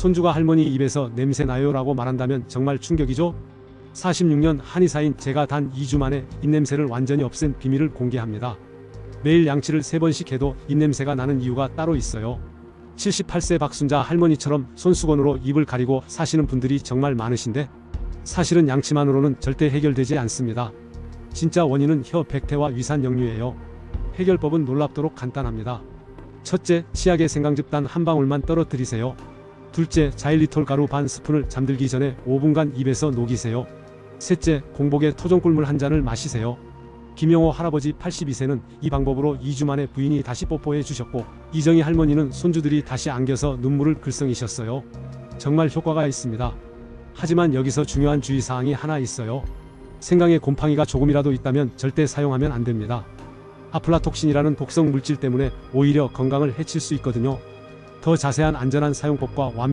손주가 할머니 입에서 냄새 나요라고 말한다면 정말 충격이죠. 46년 한의사인 제가 단 2주 만에 입냄새를 완전히 없앤 비밀을 공개합니다. 매일 양치를 3번씩 해도 입냄새가 나는 이유가 따로 있어요. 78세 박순자 할머니처럼 손수건으로 입을 가리고 사시는 분들이 정말 많으신데 사실은 양치만으로는 절대 해결되지 않습니다. 진짜 원인은 혀 백태와 위산 역류예요. 해결법은 놀랍도록 간단합니다. 첫째, 치약의 생강즙 단 한 방울만 떨어뜨리세요. 둘째, 자일리톨 가루 반 스푼을 잠들기 전에 5분간 입에서 녹이세요. 셋째, 공복에 토종꿀물 한 잔을 마시세요. 김영호 할아버지 82세는 이 방법으로 2주 만에 부인이 다시 뽀뽀해 주셨고 이정희 할머니는 손주들이 다시 안겨서 눈물을 글썽이셨어요. 정말 효과가 있습니다. 하지만 여기서 중요한 주의사항이 하나 있어요. 생강에 곰팡이가 조금이라도 있다면 절대 사용하면 안 됩니다. 아플라톡신이라는 독성 물질 때문에 오히려 건강을 해칠 수 있거든요. 더 자세한 안전한 사용법과 완